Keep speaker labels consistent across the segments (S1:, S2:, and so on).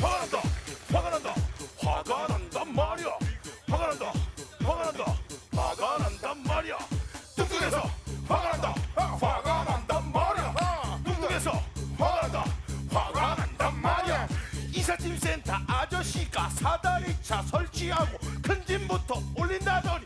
S1: 화가 난다 화가 난다 화가 난단 말이야. 화가 난다 화가 난다 화가 난단 말이야. 뚱뚱해서 화가 난다 화가 난단 말이야. 뚱뚱해서 화가 난다 화가 난단 말이야. 이삿짐 센터 아저씨가 사다리차 설치하고 큰 짐부터 올린다더니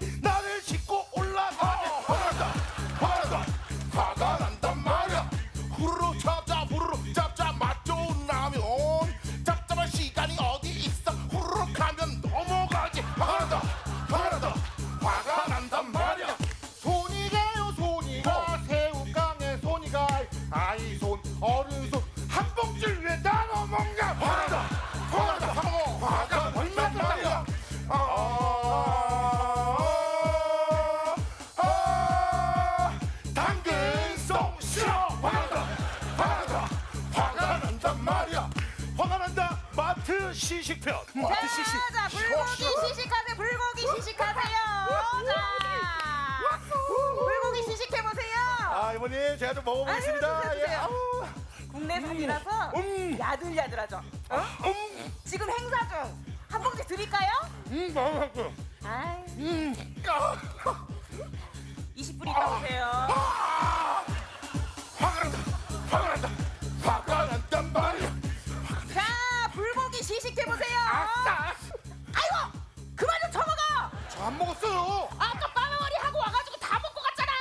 S1: 마트 시식편 마트 시식
S2: 자, 자, 불고기 시식하세요. 불고기 시식하세요. 자, 불고기 시식해보세요.
S1: 아 이모님 제가 좀 먹어보겠습니다
S2: 아유, 드세요,
S1: 예. 아우.
S2: 국내산이라서
S1: 음.
S2: 야들야들하죠. 어?
S1: 음,
S2: 지금 행사 중. 한 봉지 드릴까요?
S1: 음, 맛있어.
S2: 아이,
S1: 음, 아,
S2: 시식해보세요. 아이고, 그만 좀 처먹어.
S3: 저 안 먹었어요
S2: 아까 빠마머리 하고 와가지고 다 먹고 갔잖아.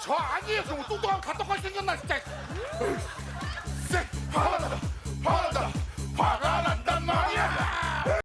S3: 저 아니에요 그 뚱뚱한 가떡같이 생겼나 진짜